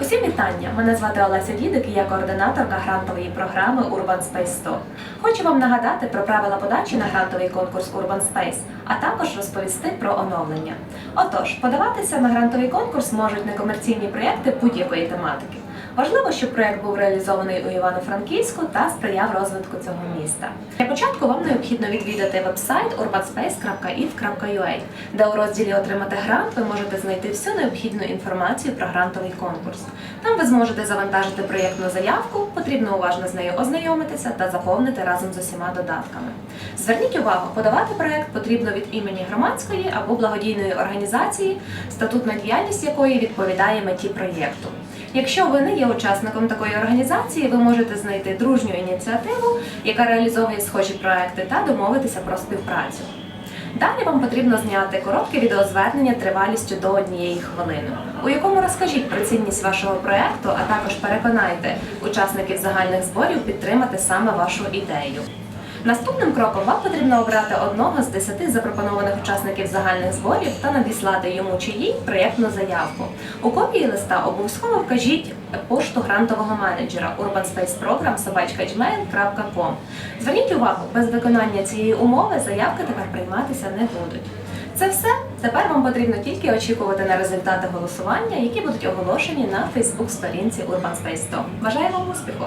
Усім вітання! Мене звати Олеся Дідик і я координаторка грантової програми Urban Space 100. Хочу вам нагадати про правила подачі на грантовий конкурс Urban Space, а також розповісти про оновлення. Отож, подаватися на грантовий конкурс можуть некомерційні проєкти будь-якої тематики. Важливо, щоб проєкт був реалізований у Івано-Франківську та сприяв розвитку цього міста. Для початку вам необхідно відвідати вебсайт urbanspace.if.ua, де у розділі Отримати грант ви можете знайти всю необхідну інформацію про грантовий конкурс. Там ви зможете завантажити проєктну заявку, потрібно уважно з нею ознайомитися та заповнити разом з усіма додатками. Зверніть увагу, подавати проєкт потрібно від імені громадської або благодійної організації, статутна діяльність якої відповідає меті проєкту. Якщо ви не є учасником такої організації, ви можете знайти дружню ініціативу, яка реалізовує схожі проекти, та домовитися про співпрацю. Далі вам потрібно зняти коротке відеозвернення тривалістю до однієї хвилини, у якому розкажіть про цінність вашого проекту, а також переконайте учасників загальних зборів підтримати саме вашу ідею. Наступним кроком вам потрібно обрати одного з десяти запропонованих учасників загальних зборів та надіслати йому чи їй проєктну заявку. У копії листа обов'язково вкажіть пошту грантового менеджера urbanspaceprogram.gmail.com. Зверніть увагу, без виконання цієї умови заявки тепер прийматися не будуть. Це все. Тепер вам потрібно тільки очікувати на результати голосування, які будуть оголошені на Фейсбук сторінці Urban Space 100. Бажаю вам успіху!